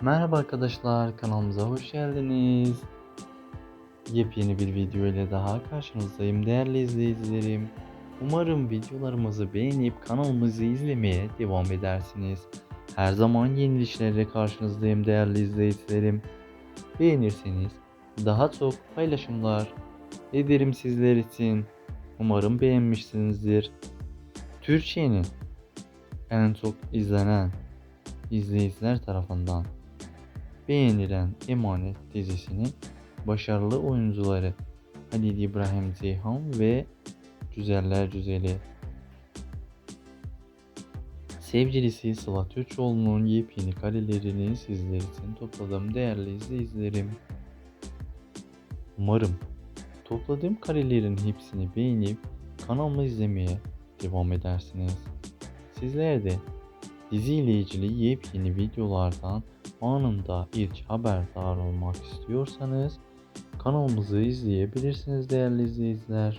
Merhaba arkadaşlar, kanalımıza hoş geldiniz. Yepyeni bir video ile daha karşınızdayım değerli izleyicilerim. Umarım videolarımızı beğenip kanalımızı izlemeye devam edersiniz. Her zaman yenilişlerle karşınızdayım değerli izleyicilerim. Beğenirseniz daha çok paylaşımlar ederim sizler için. Umarım beğenmişsinizdir. Türkiye'nin en çok izlenen izleyiciler tarafından beğenilen Emanet dizisinin başarılı oyuncuları Halil İbrahim Ceyhan ve Güzeller Güzeli. Sevgilisi Sıla Türkoğlu'nun yepyeni karelerini sizler için topladım değerli izleyicilerim. Umarım topladığım karelerin hepsini beğenip kanalımı izlemeye devam edersiniz. Sizler de diziyle ilgili yepyeni videolardan anında ilk haberdar olmak istiyorsanız kanalımızı izleyebilirsiniz değerli izleyiciler.